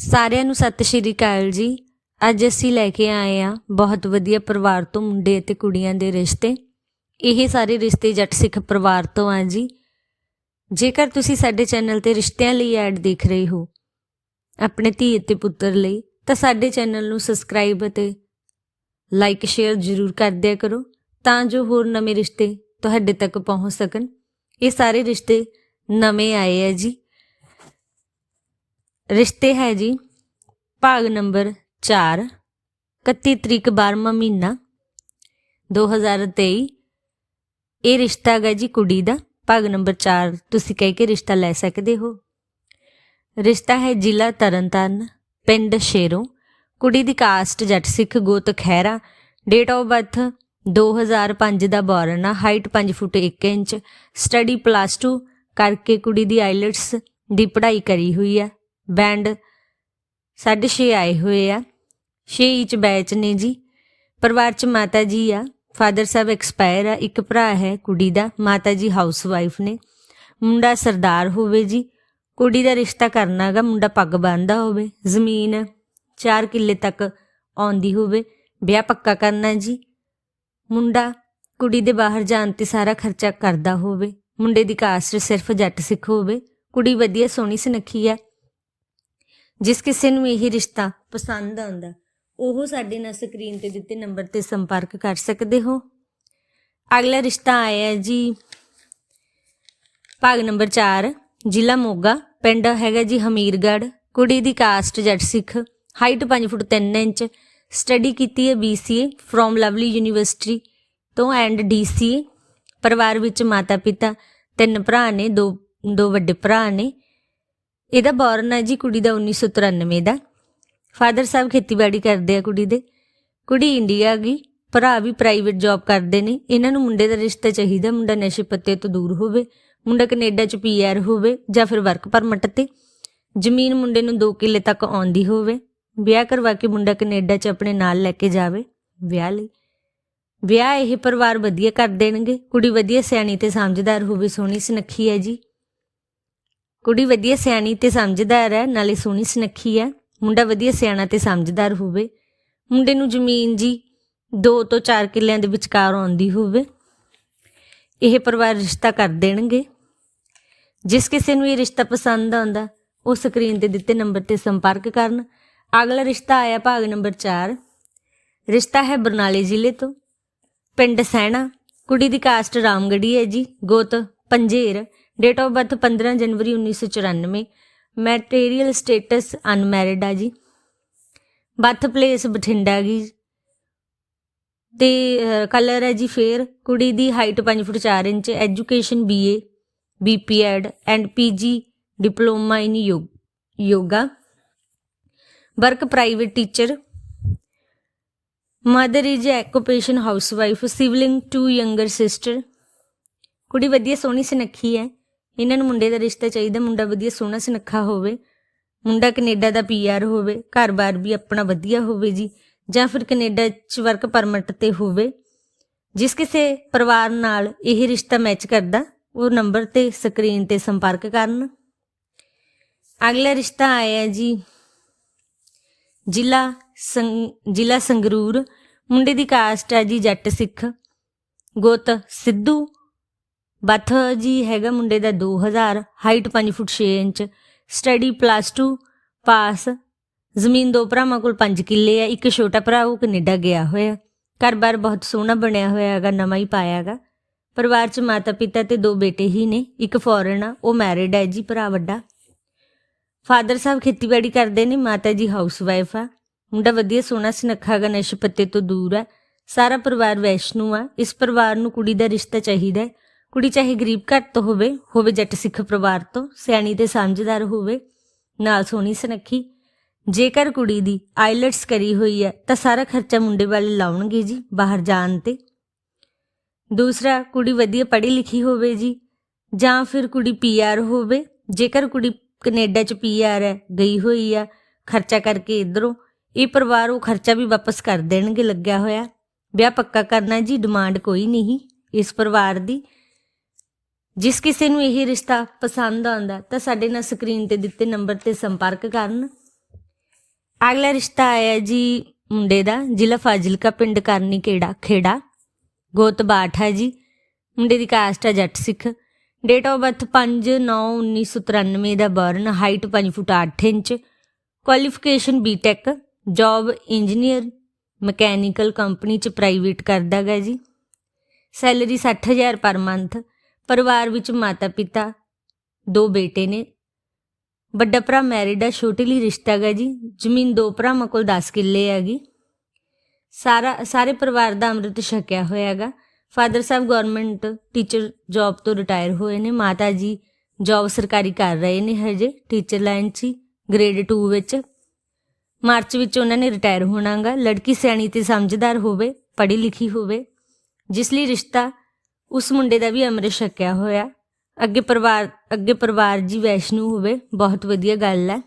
ਸਾਰਿਆਂ ਨੂੰ ਸਤਿ ਸ਼੍ਰੀ ਅਕਾਲ ਜੀ। ਅੱਜ ਅਸੀਂ ਲੈ ਕੇ ਆਏ ਆ ਬਹੁਤ ਵਧੀਆ ਪਰਿਵਾਰ ਤੋਂ ਮੁੰਡੇ ਅਤੇ ਕੁੜੀਆਂ ਦੇ ਰਿਸ਼ਤੇ। ਇਹ ਸਾਰੇ ਰਿਸ਼ਤੇ ਜੱਟ ਸਿੱਖ ਪਰਿਵਾਰ ਤੋਂ ਆ ਜੀ। ਜੇਕਰ ਤੁਸੀਂ ਸਾਡੇ ਚੈਨਲ ਤੇ ਰਿਸ਼ਤਿਆਂ ਲਈ ਐਡ ਦੇਖ ਰਹੇ ਹੋ ਆਪਣੇ ਧੀ ਅਤੇ ਪੁੱਤਰ ਲਈ, ਤਾਂ ਸਾਡੇ ਚੈਨਲ ਨੂੰ ਸਬਸਕ੍ਰਾਈਬ ਅਤੇ ਲਾਈਕ, ਸ਼ੇਅਰ ਜ਼ਰੂਰ ਕਰ ਦਿਆ ਕਰੋ, ਤਾਂ ਜੋ ਹੋਰ ਨਵੇਂ ਰਿਸ਼ਤੇ ਤੁਹਾਡੇ ਤੱਕ ਪਹੁੰਚ ਸਕਣ। ਇਹ ਸਾਰੇ ਰਿਸ਼ਤੇ ਨਵੇਂ ਆਏ ਆ ਜੀ। ਰਿਸ਼ਤੇ ਹੈ ਜੀ। ਭਾਗ ਨੰਬਰ 4 31 ਤਰੀਕ 12ਵਾਂ ਮਹੀਨਾ 2023 ਇਹ ਰਿਸ਼ਤਾ ਹੈਗਾ ਜੀ ਕੁੜੀ ਦਾ। ਭਾਗ ਨੰਬਰ 4 ਤੁਸੀਂ ਕਹਿ ਕੇ ਰਿਸ਼ਤਾ ਲੈ ਸਕਦੇ ਹੋ। ਰਿਸ਼ਤਾ ਹੈ ਜ਼ਿਲ੍ਹਾ ਤਰਨਤਾਰਨ, ਪਿੰਡ ਸ਼ੇਰੋਂ। ਕੁੜੀ ਦੀ ਕਾਸਟ ਜੱਟ ਸਿੱਖ ਗੋਤ ਖਹਿਰਾ। ਡੇਟ ਆਫ ਬਰਥ 2005 ਦਾ ਬੋਰਨ ਆ। Height 5 foot 1 inch. Study plus 2 ਕਰਕੇ ਕੁੜੀ ਦੀ ਆਈਲਟਸ ਦੀ ਪੜ੍ਹਾਈ ਕਰੀ ਹੋਈ ਆ। ਬੈਂਡ 6.5 ਆਏ ਹੋਏ ਆ। 6 ਇੰਚ ਬੈਚ ਨੇ ਜੀ। ਪਰਿਵਾਰ ਚ ਮਾਤਾ ਜੀ ਆ। ਫਾਦਰ ਸਾਹਿਬ ਐਕਸਪਾਇਰ ਆ। ਇੱਕ ਭਰਾ ਹੈ, ਕੁੜੀ ਦਾ। ਮਾਤਾ ਜੀ ਹਾਊਸ ਵਾਈਫ ਨੇ। ਮੁੰਡਾ ਸਰਦਾਰ ਹੋਵੇ ਜੀ। ਕੁੜੀ ਦਾ ਰਿਸ਼ਤਾ ਕਰਨਾਗਾ ਮੁੰਡਾ ਪੱਗ ਬੰਨਦਾ ਹੋਵੇ। ਜ਼ਮੀਨ 4 ਕਿੱਲੇ ਤੱਕ ਆਉਂਦੀ ਹੋਵੇ। ਵਿਆਹ ਪੱਕਾ ਕਰਨਾ ਜੀ। ਮੁੰਡਾ ਕੁੜੀ ਦੇ ਬਾਹਰ ਜਾਣ ਤੇ ਸਾਰਾ ਖਰਚਾ ਕਰਦਾ ਹੋਵੇ। ਮੁੰਡੇ ਦੀ ਕਾਸਟ ਸਿਰਫ ਜੱਟ ਸਿੱਖ ਹੋਵੇ। ਕੁੜੀ ਵਧੀਆ ਸੋਹਣੀ ਸੁਨੱਖੀ ਆ। ਜਿਸ ਕਿਸੇ ਨੂੰ ਇਹ ਰਿਸ਼ਤਾ ਪਸੰਦ ਆਉਂਦਾ, ਉਹ ਸਾਡੇ ਨਾਲ ਸਕਰੀਨ ਤੇ ਦਿੱਤੇ ਨੰਬਰ ਤੇ ਸੰਪਰਕ ਕਰ ਸਕਦੇ ਹੋ। ਅਗਲਾ ਰਿਸ਼ਤਾ ਆਇਆ ਹੈ ਜੀ, ਭਾਗ ਨੰਬਰ 4 ਜ਼ਿਲ੍ਹਾ ਮੋਗਾ, ਪਿੰਡ ਹੈਗਾ ਜੀ ਹਮੀਰਗੜ੍ਹ। ਕੁੜੀ ਦੀ caste Jat Sikh height 5 foot 3 inch study ਕੀਤੀ ਹੈ BCA ਫਰੋਮ ਲਵਲੀ ਯੂਨੀਵਰਸਿਟੀ ਤੋਂ ਐਂਡ DCA ਪਰਿਵਾਰ ਵਿੱਚ ਮਾਤਾ ਪਿਤਾ ਤਿੰਨ ਭਰਾ ਨੇ, ਦੋ ਦੋ ਵੱਡੇ ਭਰਾ ਨੇ। ਇਹਦਾ ਬੌਰਨ ਹੈ ਜੀ ਕੁੜੀ ਦਾ 1993 ਦਾ। ਫਾਦਰ ਸਾਹਿਬ ਖੇਤੀਬਾੜੀ ਕਰਦੇ ਆ ਕੁੜੀ ਦੇ। ਕੁੜੀ ਇੰਡੀਆ ਗਈ ਭਰਾ ਵੀ ਪ੍ਰਾਈਵੇਟ ਜੌਬ ਕਰਦੇ ਨੇ। ਇਹਨਾਂ ਨੂੰ ਮੁੰਡੇ ਦਾ ਰਿਸ਼ਤਾ ਚਾਹੀਦਾ, ਮੁੰਡਾ ਨਸ਼ੇ ਪੱਤੇ ਤੋਂ ਦੂਰ ਹੋਵੇ, ਮੁੰਡਾ ਕੈਨੇਡਾ ਚ ਪੀਆਰ ਹੋਵੇ ਜਾਂ ਫਿਰ ਵਰਕ ਪਰਮਿਟ ਤੇ। ਜ਼ਮੀਨ ਮੁੰਡੇ ਨੂੰ 2 ਕਿੱਲੇ ਤੱਕ ਆਉਂਦੀ ਹੋਵੇ, ਵਿਆਹ ਕਰਵਾ ਕੇ ਮੁੰਡਾ ਕੈਨੇਡਾ ਚ ਆਪਣੇ ਨਾਲ ਲੈ ਕੇ ਜਾਵੇ, ਵਿਆਹ ਲਈ। ਵਿਆਹ ਇਹ ਪਰਿਵਾਰ ਵਧੀਆ ਕਰ ਦੇਣਗੇ। ਕੁੜੀ ਵਧੀਆ ਸਿਆਣੀ ਤੇ ਸਮਝਦਾਰ ਹੋਵੇ, ਸੋਹਣੀ ਸੁਨੱਖੀ ਹੈ ਜੀ। ਕੁੜੀ ਵਧੀਆ ਸਿਆਣੀ ਤੇ ਸਮਝਦਾਰ ਹੈ, ਨਾਲੇ ਸੋਹਣੀ ਸੁਨੱਖੀ ਹੈ। ਮੁੰਡਾ ਵਧੀਆ ਸਿਆਣਾ ਤੇ ਸਮਝਦਾਰ ਹੋਵੇ। ਮੁੰਡੇ ਨੂੰ ਜ਼ਮੀਨ ਜੀ 2 ਤੋਂ 4 ਕਿੱਲਿਆਂ ਦੇ ਵਿਚਕਾਰ ਆਉਂਦੀ ਹੋਵੇ। ਇਹ ਪਰਿਵਾਰ ਰਿਸ਼ਤਾ ਕਰ ਦੇਣਗੇ। ਜਿਸ ਕਿਸੇ ਨੂੰ ਇਹ ਰਿਸ਼ਤਾ ਪਸੰਦ ਆਉਂਦਾ, ਉਹ ਸਕਰੀਨ ਤੇ ਦਿੱਤੇ ਨੰਬਰ ਤੇ ਸੰਪਰਕ ਕਰਨ। ਅਗਲਾ ਰਿਸ਼ਤਾ ਆਇਆ ਭਾਗ ਨੰਬਰ 4 ਰਿਸ਼ਤਾ ਹੈ ਬਰਨਾਲੇ ਜ਼ਿਲ੍ਹੇ ਤੋਂ। ਪਿੰਡ ਸੈਣਾ। ਕੁੜੀ ਦੀ ਕਾਸਟ ਰਾਮਗੜੀ ਹੈ ਜੀ, ਗੋਤ ਪੰਜੇਰ। ਡੇਟ ਆਫ ਬਰਥ 15 ਜਨਵਰੀ 1994 ਮੈਟੀਰੀਅਲ ਸਟੇਟਸ ਅਨਮੈਰਿਡ ਆ ਜੀ। ਬਰਥ ਪਲੇਸ ਬਠਿੰਡਾ ਗੀ ਤੇ ਕਲਰ ਹੈ ਜੀ ਫੇਰ। ਕੁੜੀ ਦੀ height 5 foot 4 inch education BA BPEd and PG diploma in yoga work private teacher mother is occupation housewife sibling two younger sister ਕੁੜੀ ਵਧੀਆ ਸੋਹਣੀ ਸੁਨੱਖੀ ਹੈ। ਇਹਨਾਂ ਨੂੰ ਮੁੰਡੇ ਦਾ ਰਿਸ਼ਤਾ ਚਾਹੀਦਾ, ਮੁੰਡਾ ਵਧੀਆ ਸੋਹਣਾ ਸੁਨੱਖਾ ਹੋਵੇ, ਮੁੰਡਾ ਕੈਨੇਡਾ ਦਾ ਪੀਆਰ ਹੋਵੇ, ਘਰ-ਬਾਰ ਵੀ ਆਪਣਾ ਵਧੀਆ ਹੋਵੇ ਜੀ, ਜਾਂ ਫਿਰ ਕੈਨੇਡਾ 'ਚ ਵਰਕ ਪਰਮਿਟ ਤੇ ਹੋਵੇ, ਜਿਸ ਕਿਸੇ ਪਰਿਵਾਰ ਨਾਲ ਇਹ ਰਿਸ਼ਤਾ ਮੈਚ ਕਰਦਾ, ਉਹ ਨੰਬਰ ਤੇ ਸਕਰੀਨ ਤੇ ਸੰਪਰਕ ਕਰਨ। ਅਗਲਾ ਰਿਸ਼ਤਾ ਆਇਆ ਜੀ, ਜ਼ਿਲ੍ਹਾ ਸੰ- ਜ਼ਿਲ੍ਹਾ ਸੰਗਰੂਰ, ਮੁੰਡੇ ਦੀ ਕਾਸਟ ਹੈ ਜੀ ਜੱਟ ਸਿੱਖ, ਗੋਤ ਸਿੱਧੂ ਬੱਥ ਜੀ ਹੈਗਾ ਮੁੰਡੇ ਦਾ 2000 height 5 foot 6 inch study plus 2 pass ਜ਼ਮੀਨ ਦੋ ਭਰਾਵਾਂ ਕੋਲ 5 ਕਿੱਲੇ ਆ, ਇੱਕ ਛੋਟਾ ਭਰਾ ਉਹ ਕੈਨੇਡਾ ਗਿਆ ਹੋਇਆ। ਘਰ-ਬਾਰ ਬਹੁਤ ਸੋਹਣਾ ਬਣਿਆ ਹੋਇਆ ਹੈਗਾ, ਨਵਾਂ ਹੀ ਪਾਇਆ ਹੈਗਾ। ਪਰਿਵਾਰ 'ਚ ਮਾਤਾ ਪਿਤਾ ਤੇ ਦੋ ਬੇਟੇ ਹੀ ਨੇ, ਇੱਕ ਫੋਰਨ ਆ, ਉਹ ਮੈਰਿਡ ਹੈ ਜੀ, ਭਰਾ ਵੱਡਾ। ਫਾਦਰ ਸਾਹਿਬ ਖੇਤੀਬਾੜੀ ਕਰਦੇ ਨੇ, ਮਾਤਾ ਜੀ ਹਾਊਸ ਵਾਈਫ ਆ। ਮੁੰਡਾ ਵਧੀਆ ਸੋਹਣਾ ਸੁਨੱਖਾ ਗਾ ਨਸ਼ੇ ਪੱਤੇ ਤੋਂ ਦੂਰ ਆ। ਸਾਰਾ ਪਰਿਵਾਰ ਵੈਸ਼ਨੂ ਆ। ਇਸ ਪਰਿਵਾਰ ਨੂੰ ਕੁੜੀ ਦਾ ਰਿਸ਼ਤਾ ਚਾਹੀਦਾ ਹੈ। ਕੁੜੀ ਚਾਹੇ ਗਰੀਬ ਘਰ ਤੋਂ ਹੋਵੇ ਹੋਵੇ ਜੱਟ ਸਿੱਖ ਪਰਿਵਾਰ ਤੋਂ, ਸਿਆਣੀ ਤੇ ਸਮਝਦਾਰ ਹੋਵੇ, ਨਾਲ ਸੋਹਣੀ ਸੁਨੱਖੀ। ਜੇਕਰ ਕੁੜੀ ਦੀ ਆਈਲਟਸ ਕਰੀ ਹੋਈ ਹੈ, ਤਾਂ ਸਾਰਾ ਖਰਚਾ ਮੁੰਡੇ ਵਾਲੇ ਲਾਉਣਗੇ ਜੀ, ਬਾਹਰ ਜਾਣ ਤੇ। ਦੂਸਰਾ, ਕੁੜੀ ਵਧੀਆ ਪੜ੍ਹੀ ਲਿਖੀ ਹੋਵੇ ਜੀ, ਜਾਂ ਫਿਰ ਕੁੜੀ ਪੀਆਰ ਹੋਵੇ। ਜੇਕਰ ਕੁੜੀ ਕੈਨੇਡਾ ਚ ਪੀਆਰ ਹੈ, ਗਈ ਹੋਈ ਆ, ਖਰਚਾ ਕਰਕੇ ਇਧਰੋਂ, ਇਹ ਪਰਿਵਾਰ ਉਹ ਖਰਚਾ ਵੀ ਵਾਪਸ ਕਰ ਦੇਣਗੇ, ਲੱਗਿਆ ਹੋਇਆ। ਵਿਆਹ ਪੱਕਾ ਕਰਨਾ ਜੀ ਡਿਮਾਂਡ ਕੋਈ ਨਹੀਂ ਇਸ ਪਰਿਵਾਰ ਦੀ। ਜਿਸ ਕਿਸੇ ਨੂੰ ਇਹ ਰਿਸ਼ਤਾ ਪਸੰਦ ਆਉਂਦਾ ਤਾਂ ਸਾਡੇ ਨਾਲ ਸਕਰੀਨ ਤੇ ਦਿੱਤੇ ਨੰਬਰ ਤੇ ਸੰਪਰਕ ਕਰਨ। ਅਗਲਾ ਰਿਸ਼ਤਾ ਆਇਆ ਜੀ ਮੁੰਡੇ ਦਾ, ਜ਼ਿਲ੍ਹਾ ਫਾਜ਼ਿਲਕਾ, ਪਿੰਡ ਕਰਨੀ ਖੇੜਾ ਖੇੜਾ। ਗੋਤ ਬਾਠਾ ਜੀ। ਮੁੰਡੇ ਦੀ ਕਾਸਟ ਹੈ Jat Sikh. Date of birth 5/9/1993 the born height 5 foot 8 inch. Qualification BTech job engineer mechanical company ਚ ਪ੍ਰਾਈਵੇਟ ਕਰਦਾ ਗਾ ਜੀ। ਸੈਲਰੀ 60000 ਪਰ ਮੰਥ ਪਰਿਵਾਰ ਵਿੱਚ ਮਾਤਾ ਪਿਤਾ ਦੋ ਬੇਟੇ ਨੇ। ਵੱਡਾ ਭਰਾ ਮੈਰਿਡ ਆ ਛੋਟੀ ਲਈ ਰਿਸ਼ਤਾ ਗਾ ਜੀ। ਜ਼ਮੀਨ ਦੋ ਭਰਾਵਾਂ ਕੋਲ 10 ਕਿੱਲੇ ਹੈਗੀ। ਸਾਰਾ ਸਾਰੇ ਪਰਿਵਾਰ ਦਾ ਅੰਮ੍ਰਿਤ ਛਕਿਆ ਹੋਇਆ ਹੈਗਾ। ਫਾਦਰ ਸਾਹਿਬ ਗਵਰਨਮੈਂਟ ਟੀਚਰ ਜੌਬ ਤੋਂ ਰਿਟਾਇਰ ਹੋਏ ਨੇ। ਮਾਤਾ ਜੀ ਜੌਬ ਸਰਕਾਰੀ ਕਰ ਰਹੇ ਨੇ ਹਜੇ ਟੀਚਰ ਲਾਈਨ 'ਚ ਹੀ, ਗ੍ਰੇਡ 2 ਵਿੱਚ। ਮਾਰਚ ਵਿੱਚ ਉਹਨਾਂ ਨੇ ਰਿਟਾਇਰ ਹੋਣਾਗਾ ਲੜਕੀ ਸਿਆਣੀ ਤੇ ਸਮਝਦਾਰ ਹੋਵੇ ਪੜ੍ਹੀ ਲਿਖੀ ਹੋਵੇ ਜਿਸ ਲਈ ਰਿਸ਼ਤਾ ਉਸ ਮੁੰਡੇ ਦਾ ਵੀ ਅੰਮ੍ਰਿਤ ਛਕਿਆ ਹੋਇਆ। ਅੱਗੇ ਪਰਿਵਾਰ ਅੱਗੇ ਪਰਿਵਾਰ ਜੀ ਵੈਸ਼ਨੂ ਹੋਵੇ, ਬਹੁਤ ਵਧੀਆ ਗੱਲ ਹੈ।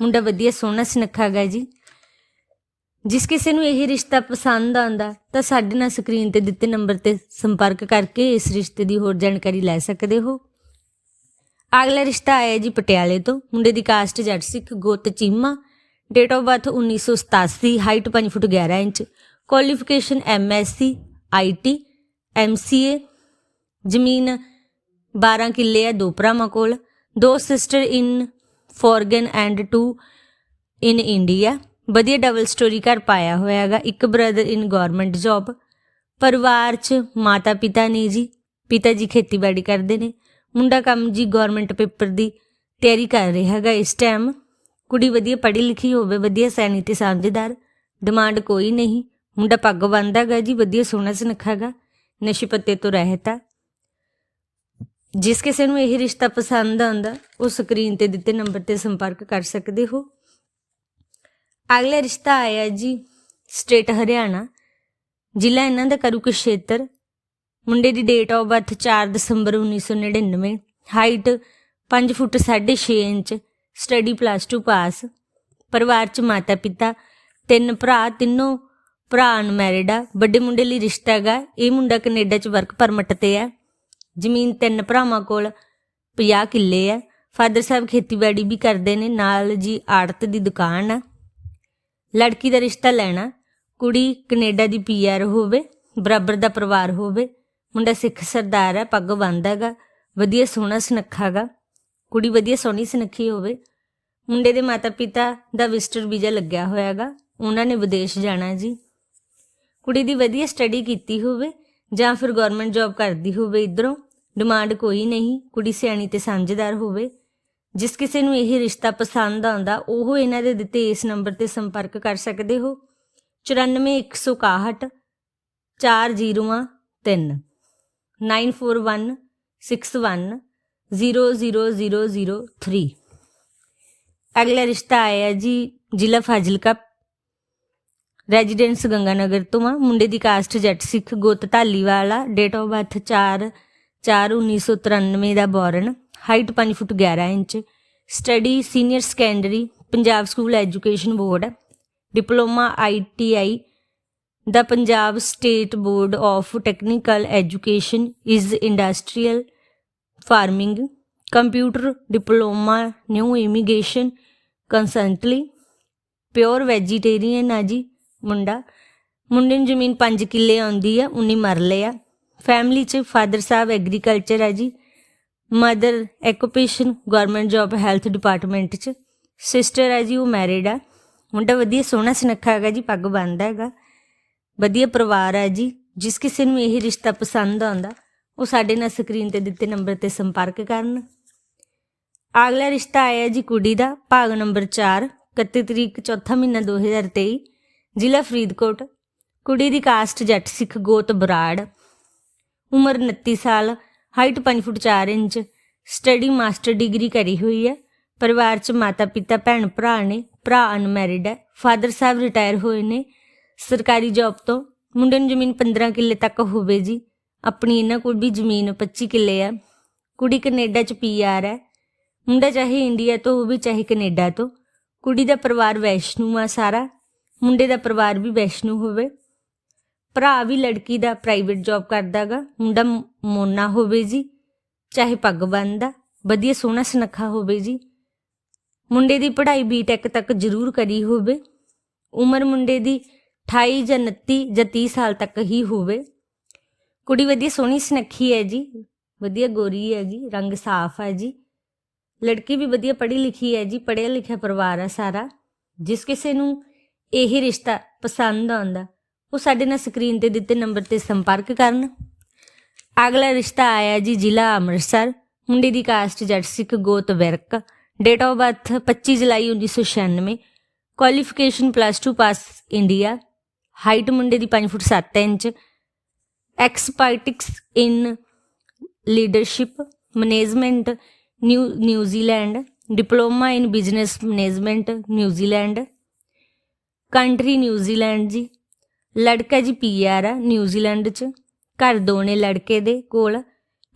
ਮੁੰਡਾ ਵਧੀਆ ਸੋਹਣਾ ਸੁਨੱਖਾ ਗਾ ਜੀ। ਜਿਸ ਕਿਸੇ ਨੂੰ ਇਹ ਰਿਸ਼ਤਾ ਪਸੰਦ ਆਉਂਦਾ, ਤਾਂ ਸਾਡੇ ਨਾਲ ਸਕਰੀਨ ਤੇ ਦਿੱਤੇ ਨੰਬਰ ਤੇ ਸੰਪਰਕ ਕਰਕੇ ਇਸ ਰਿਸ਼ਤੇ ਦੀ ਹੋਰ ਜਾਣਕਾਰੀ ਲੈ ਸਕਦੇ ਹੋ। ਅਗਲਾ ਰਿਸ਼ਤਾ ਆਇਆ ਜੀ ਪਟਿਆਲੇ ਤੋਂ। ਮੁੰਡੇ ਦੀ ਕਾਸਟ ਜੱਟ ਸਿੱਖ ਗੋਤ Cheema. Date of birth 1987 height 5 foot 11 inch. Qualification MSc IT MCA, ਜ਼ਮੀਨ 12 ਕਿੱਲੇ ਆ ਦੋ ਭਰਾਵਾਂ ਕੋਲ, ਦੋ sister in foreign and two in India ਵਧੀਆ ਡਬਲ ਸਟੋਰੀ ਘਰ ਪਾਇਆ ਹੋਇਆ ਹੈਗਾ, ਇੱਕ ਬ੍ਰਦਰ ਇਨ ਗਵਰਨਮੈਂਟ ਜੌਬ ਪਰਿਵਾਰ 'ਚ ਮਾਤਾ ਪਿਤਾ ਨੇ ਜੀ, ਪਿਤਾ ਜੀ ਖੇਤੀਬਾੜੀ ਕਰਦੇ ਨੇ। ਮੁੰਡਾ ਕੰਮ ਜੀ ਗਵਰਨਮੈਂਟ ਪੇਪਰ ਦੀ ਤਿਆਰੀ ਕਰ ਰਿਹਾ ਹੈਗਾ ਇਸ ਟਾਈਮ ਕੁੜੀ ਵਧੀਆ ਪੜ੍ਹੀ ਲਿਖੀ ਹੋਵੇ, ਵਧੀਆ ਸੈਣੀ ਤੇ ਸਮਝਦਾਰ ਡਿਮਾਂਡ ਕੋਈ ਨਹੀਂ। ਮੁੰਡਾ ਪੱਗ ਬੰਨਦਾ ਹੈਗਾ ਜੀ, ਵਧੀਆ ਸੋਹਣਾ ਸੁਨੱਖਾ ਹੈਗਾ। ਨਸ਼ੇ ਪੱਤੇ ਤੋਂ ਰਹਿਤ ਆ ਜਿਸ ਕਿਸੇ ਨੂੰ ਇਹ ਰਿਸ਼ਤਾ ਪਸੰਦ ਆਉਂਦਾ, ਉਹ ਸਕਰੀਨ ਤੇ ਦਿੱਤੇ ਨੰਬਰ ਤੇ ਸੰਪਰਕ ਕਰ ਸਕਦੇ ਹੋ। ਅਗਲਾ ਰਿਸ਼ਤਾ ਆਇਆ ਜੀ ਸਟੇਟ ਹਰਿਆਣਾ। ਜ਼ਿਲ੍ਹਾ ਇਹਨਾਂ ਦਾ ਕਰੂਕਸ਼ੇਤਰ ਮੁੰਡੇ ਦੀ ਡੇਟ ਆਫ ਬਰਥ 4 ਦਸੰਬਰ 1999 height 5 foot 6.5 inch. Study plus 2 pass ਪਰਿਵਾਰ ਚ ਮਾਤਾ ਪਿਤਾ ਤਿੰਨ ਭਰਾ, ਤਿੰਨੋਂ ਭਰਾ ਅਨਮੈਰਿਡ ਆ, ਵੱਡੇ ਮੁੰਡੇ ਲਈ ਰਿਸ਼ਤਾ ਹੈਗਾ। ਇਹ ਮੁੰਡਾ ਕੈਨੇਡਾ ਚ ਵਰਕ ਪਰਮਿਟ ਤੇ ਹੈ ਜ਼ਮੀਨ ਤਿੰਨ ਭਰਾਵਾਂ ਕੋਲ 50 ਕਿੱਲੇ ਹੈ ਫਾਦਰ ਸਾਹਿਬ ਖੇਤੀਬਾੜੀ ਵੀ ਕਰਦੇ ਨੇ, ਨਾਲ ਜੀ ਆੜਤ ਦੀ ਦੁਕਾਨ ਆ। ਲੜਕੀ ਦਾ ਰਿਸ਼ਤਾ ਲੈਣਾ, ਕੁੜੀ ਕੈਨੇਡਾ ਦੀ ਪੀਆਰ ਹੋਵੇ, ਬਰਾਬਰ ਦਾ ਪਰਿਵਾਰ ਹੋਵੇ। ਮੁੰਡਾ ਸਿੱਖ ਸਰਦਾਰ ਹੈ ਪੱਗ ਬੰਨ੍ਹਦਾ ਹੈਗਾ, ਵਧੀਆ ਸੋਹਣਾ ਸੁਨੱਖਾ ਹੈਗਾ। ਕੁੜੀ ਵਧੀਆ ਸੋਹਣੀ ਸੁਨੱਖੀ ਹੋਵੇ। ਮੁੰਡੇ ਦੇ ਮਾਤਾ ਪਿਤਾ ਦਾ ਵਿਜ਼ਟਰ ਵੀਜ਼ਾ ਲੱਗਿਆ ਹੋਇਆ ਹੈਗਾ। ਉਹਨਾਂ ਨੇ ਵਿਦੇਸ਼ ਜਾਣਾ ਜੀ। ਕੁੜੀ ਦੀ ਵਧੀਆ ਸਟੱਡੀ ਕੀਤੀ ਹੋਵੇ ਜਾਂ ਫਿਰ ਗਵਰਨਮੈਂਟ ਜੌਬ ਕਰਦੀ ਹੋਵੇ ਇਧਰੋਂ ਡਿਮਾਂਡ ਕੋਈ ਨਹੀਂ, ਕੁੜੀ ਸਿਆਣੀ ਤੇ ਸਮਝਦਾਰ ਹੋਵੇ। ਜਿਸ ਕਿਸੇ ਨੂੰ ਇਹ ਰਿਸ਼ਤਾ ਪਸੰਦ ਆਉਂਦਾ, ਉਹ ਇਹਨਾਂ ਦੇ ਦਿੱਤੇ ਇਸ ਨੰਬਰ ਤੇ ਸੰਪਰਕ ਕਰ ਸਕਦੇ ਹੋ। 94161 403 9416100003 ਅਗਲਾ ਰਿਸ਼ਤਾ ਆਇਆ ਜੀ ਜ਼ਿਲ੍ਹਾ ਫਾਜ਼ਿਲਕਾ ਰੈਜ਼ੀਡੈਂਸ ਗੰਗਾਨਗਰ ਤੋਂ ਆ। ਮੁੰਡੇ ਦੀ ਕਾਸਟ ਜੱਟ ਸਿੱਖ ਗੁੱਤ Dhaliwala date of birth 4 4 1993 the born. Height 5 foot 11 inch. Study senior secondary Punjab school education board diploma ITI the Punjab state board of technical education is industrial farming computer diploma new immigration consultancy pure vegetarian ਆ ਜੀ। ਮੁੰਡਾ। ਮੁੰਡੇ ਨੂੰ ਜ਼ਮੀਨ 5 ਕਿੱਲੇ ਆਉਂਦੀ ਆ 19 ਮਰਲੇ ਆ ਫੈਮਿਲੀ ਚ ਫਾਦਰ ਸਾਹਿਬ ਐਗਰੀਕਲਚਰ ਆ ਜੀ। Mother occupation government job health department ਚ। ਸਿਸਟਰ ਆ ਜੀ, ਉਹ ਮੈਰਿਡ ਆ। ਮੁੰਡਾ ਵਧੀਆ ਸੋਹਣਾ ਸੁਨੱਖਾ ਹੈਗਾ ਜੀ, ਪੱਗ ਬੰਨ੍ਹਦਾ ਹੈਗਾ। ਵਧੀਆ ਪਰਿਵਾਰ ਆ ਜੀ। ਜਿਸ ਕਿਸੇ ਨੂੰ ਇਹ ਰਿਸ਼ਤਾ ਪਸੰਦ ਆਉਂਦਾ, ਉਹ ਸਾਡੇ ਨਾਲ ਸਕਰੀਨ ਤੇ ਦਿੱਤੇ ਨੰਬਰ ਤੇ ਸੰਪਰਕ ਕਰਨ। ਅਗਲਾ ਰਿਸ਼ਤਾ ਆਇਆ ਜੀ ਕੁੜੀ ਦਾ, ਭਾਗ ਨੰਬਰ 4 31 ਤਰੀਕ, ਚੌਥਾ ਮਹੀਨਾ 2023 ਜ਼ਿਲ੍ਹਾ ਫਰੀਦਕੋਟ। ਕੁੜੀ ਦੀ ਕਾਸਟ ਜੱਟ ਸਿੱਖ ਗੋਤ ਬਰਾੜ। ਉਮਰ 29 ਸਾਲ height 5 foot 4 inch study master degree ਕਰੀ ਹੋਈ ਹੈ। ਪਰਿਵਾਰ ਚ ਮਾਤਾ ਪਿਤਾ, ਭੈਣ ਭਰਾ ਨੇ, ਭਰਾ ਅਨਮੈਰਿਡ ਹੈ ਫਾਦਰ ਸਾਹਿਬ ਰਿਟਾਇਰ ਹੋਏ ਨੇ। ਸਰਕਾਰੀ ਜੌਬ ਤੋਂ ਮੁੰਡੇ ਨੂੰ ਜ਼ਮੀਨ 15 ਕਿੱਲੇ ਤੱਕ ਹੋਵੇ ਜੀ। ਆਪਣੀ ਇਹਨਾਂ ਕੋਲ ਵੀ ਜ਼ਮੀਨ 25 ਕਿੱਲੇ ਆ ਕੁੜੀ ਕੈਨੇਡਾ ਚ ਪੀਆਰ ਹੈ। ਮੁੰਡਾ ਚਾਹੇ ਇੰਡੀਆ ਤੋਂ ਹੋਵੇ ਚਾਹੇ ਕੈਨੇਡਾ ਤੋਂ। ਕੁੜੀ ਦਾ ਪਰਿਵਾਰ ਵੈਸ਼ਨੂ ਆ ਸਾਰਾ। ਮੁੰਡੇ ਦਾ ਪਰਿਵਾਰ ਵੀ ਵੈਸ਼ਨੂ ਹੋਵੇ, ਭਰਾ ਵੀ ਲੜਕੀ ਦਾ ਪ੍ਰਾਈਵੇਟ ਜੌਬ ਕਰਦਾਗਾ, ਮੁੰਡਾ ਮੋਨਾ ਹੋਵੇ ਜੀ, ਚਾਹੇ ਪੱਗ ਬੰਨਦਾ, ਵਧੀਆ ਸੋਹਣਾ ਸੁਨੱਖਾ ਹੋਵੇ ਜੀ। ਮੁੰਡੇ ਦੀ ਪੜ੍ਹਾਈ ਬੀਟੈਕ ਤੱਕ ਜ਼ਰੂਰ ਕਰੀ ਹੋਵੇ, ਉਮਰ ਮੁੰਡੇ ਦੀ 28 ਜਾਂ 29 ਜਾਂ 30 ਸਾਲ ਤੱਕ ਹੀ ਹੋਵੇ। ਕੁੜੀ ਵਧੀਆ ਸੋਹਣੀ ਸੁਨੱਖੀ ਹੈ ਜੀ, ਵਧੀਆ ਗੋਰੀ ਹੈ ਜੀ, ਰੰਗ ਸਾਫ਼ ਹੈ ਜੀ। ਲੜਕੀ ਵੀ ਵਧੀਆ ਪੜ੍ਹੀ ਲਿਖੀ ਹੈ ਜੀ, ਪੜ੍ਹਿਆ ਲਿਖਿਆ ਪਰਿਵਾਰ ਹੈ ਸਾਰਾ, ਜਿਸ ਕਿਸੇ ਨੂੰ ਇਹ ਰਿਸ਼ਤਾ ਪਸੰਦ ਆਉਂਦਾ, ਉਹ ਸਾਡੇ ਨਾਲ ਸਕਰੀਨ ਤੇ ਦਿੱਤੇ ਨੰਬਰ ਤੇ ਸੰਪਰਕ ਕਰਨ। ਅਗਲਾ ਰਿਸ਼ਤਾ ਆਇਆ ਜੀ ਜ਼ਿਲ੍ਹਾ ਅੰਮ੍ਰਿਤਸਰ, ਮੁੰਡੇ ਦੀ ਕਾਸਟ ਜੱਟ ਸਿੱਖ ਗੋਤ Virk date of birth 25 July 1996 qualification plus 2 pass India height ਮੁੰਡੇ ਦੀ 5 foot 7 inch expertise in leadership management new New Zealand diploma in business management New Zealand country New Zealand ji. ਲੜਕਾ ਜੀ ਪੀਆਰ ਆ, New Zealand ਚ। ਘਰ ਦੋ ਨੇ ਲੜਕੇ ਦੇ ਕੋਲ।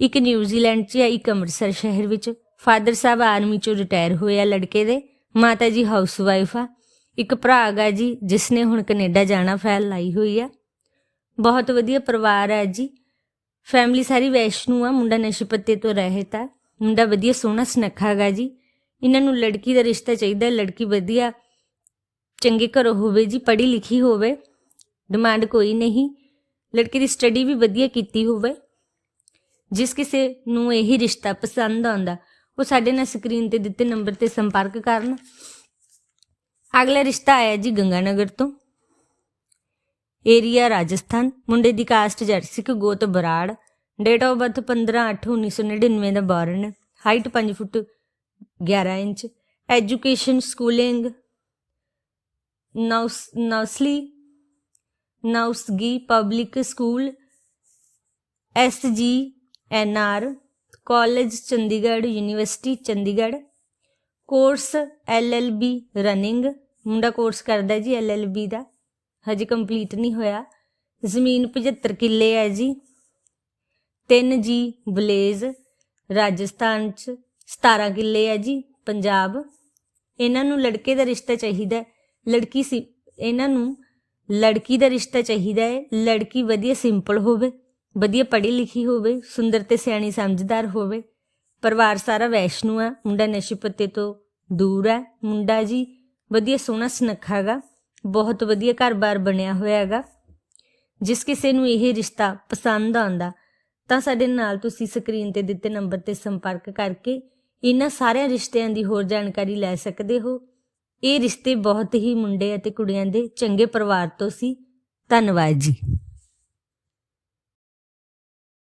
ਇੱਕ ਨਿਊਜ਼ੀਲੈਂਡ ਚ ਆ, ਇੱਕ ਅੰਮ੍ਰਿਤਸਰ ਸ਼ਹਿਰ ਵਿੱਚ। ਫਾਦਰ ਸਾਹਿਬ ਆਰਮੀ ਚੋਂ ਰਿਟਾਇਰ ਹੋਏ ਆ ਲੜਕੇ ਦੇ। ਮਾਤਾ ਜੀ ਹਾਊਸ ਵਾਈਫ ਆ। ਇੱਕ ਭਰਾ ਹੈਗਾ ਜੀ, ਜਿਸ ਨੇ ਹੁਣ ਕੈਨੇਡਾ ਜਾਣਾ ਫੈਲ ਲਾਈ ਹੋਈ ਆ। ਬਹੁਤ ਵਧੀਆ ਪਰਿਵਾਰ ਹੈ ਜੀ। ਫੈਮਿਲੀ ਸਾਰੀ ਵੈਸ਼ਨੂ ਆ, ਮੁੰਡਾ ਨਸ਼ੇ ਪੱਤੇ ਤੋਂ ਰਹਿਤ ਆ। ਮੁੰਡਾ ਵਧੀਆ ਸੋਹਣਾ ਸੁਨੱਖਾ ਹੈਗਾ ਜੀ। ਇਹਨਾਂ ਨੂੰ ਲੜਕੀ ਦਾ ਰਿਸ਼ਤਾ ਚਾਹੀਦਾ, ਲੜਕੀ ਵਧੀਆ ਚੰਗੇ ਘਰੋਂ ਹੋਵੇ ਜੀ, ਪੜ੍ਹੀ ਲਿਖੀ ਹੋਵੇ ਡਿਮਾਂਡ ਕੋਈ ਨਹੀਂ, ਲੜਕੇ ਦੀ ਸਟੱਡੀ ਵੀ ਵਧੀਆ ਕੀਤੀ ਹੋਵੇ। ਜਿਸ ਕਿਸੇ ਨੂੰ ਇਹ ਰਿਸ਼ਤਾ ਪਸੰਦ ਆਉਂਦਾ, ਉਹ ਸਾਡੇ ਨਾਲ ਸਕਰੀਨ ਤੇ ਦਿੱਤੇ ਨੰਬਰ ਤੇ ਸੰਪਰਕ ਕਰਨ। ਅਗਲਾ ਰਿਸ਼ਤਾ ਆਇਆ ਜੀ ਗੰਗਾਨਗਰ ਤੋਂ। ਏਰੀਆ ਰਾਜਸਥਾਨ, ਮੁੰਡੇ ਦੀ ਕਾਸਟ ਜਰਸਿਕ ਗੋਤ Brar date of birth 15/8/1999 the born height 5 foot 11 inch education schooling ਨੌਸ ਨੌਸਲੀ ਨੌਸਗੀ public school S G N R college Chandigarh university Chandigarh course L L B running ਮੁੰਡਾ ਕੋਰਸ ਕਰਦਾ ਜੀ ਐਲ ਐਲ ਬੀ ਦਾ, ਹਜੇ complete ਨਹੀਂ ਹੋਇਆ, ਜ਼ਮੀਨ 75 ਕਿੱਲੇ ਹੈ ਜੀ 3 ਜੀ ਬਲੇਜ਼ ਰਾਜਸਥਾਨ ਚ 17 ਕਿੱਲੇ ਹੈ ਜੀ, ਪੰਜਾਬ, ਇਹਨਾਂ ਨੂੰ ਲੜਕੇ ਦਾ ਰਿਸ਼ਤਾ ਚਾਹੀਦਾ ਲੜਕੀ ਸੀ। ਇਹਨਾਂ ਨੂੰ ਲੜਕੀ ਦਾ ਰਿਸ਼ਤਾ ਚਾਹੀਦਾ ਹੈ। ਲੜਕੀ ਵਧੀਆ ਸਿੰਪਲ ਹੋਵੇ, ਵਧੀਆ ਪੜ੍ਹੀ ਲਿਖੀ ਹੋਵੇ, ਸੁੰਦਰ ਤੇ ਸਿਆਣੀ ਸਮਝਦਾਰ ਹੋਵੇ। ਪਰਿਵਾਰ ਸਾਰਾ ਵੈਸ਼ਨੂ ਆ। ਮੁੰਡਾ ਨਸ਼ੇ ਪੱਤੇ ਤੋਂ ਦੂਰ ਹੈ ਮੁੰਡਾ ਜੀ ਵਧੀਆ ਸੋਹਣਾ ਸੁਨੱਖਾ ਹੈਗਾ ਬਹੁਤ ਵਧੀਆ ਘਰ-ਬਾਰ ਬਣਿਆ ਹੋਇਆ ਹੈਗਾ ਜਿਸ ਕਿਸੇ ਨੂੰ ਇਹ ਰਿਸ਼ਤਾ ਪਸੰਦ ਆਉਂਦਾ, ਤਾਂ ਸਾਡੇ ਨਾਲ ਤੁਸੀਂ ਸਕਰੀਨ ਤੇ ਦਿੱਤੇ ਨੰਬਰ ਤੇ ਸੰਪਰਕ ਕਰਕੇ ਇਹਨਾਂ ਸਾਰਿਆਂ ਰਿਸ਼ਤਿਆਂ ਦੀ ਹੋਰ ਜਾਣਕਾਰੀ ਲੈ ਸਕਦੇ ਹੋ। ਇਹ ਰਿਸ਼ਤੇ ਬਹੁਤ ਹੀ ਮੁੰਡੇ ਅਤੇ ਕੁੜੀਆਂ ਦੇ ਚੰਗੇ ਪਰਿਵਾਰ ਤੋਂ ਸੀ। ਧੰਨਵਾਦ ਜੀ।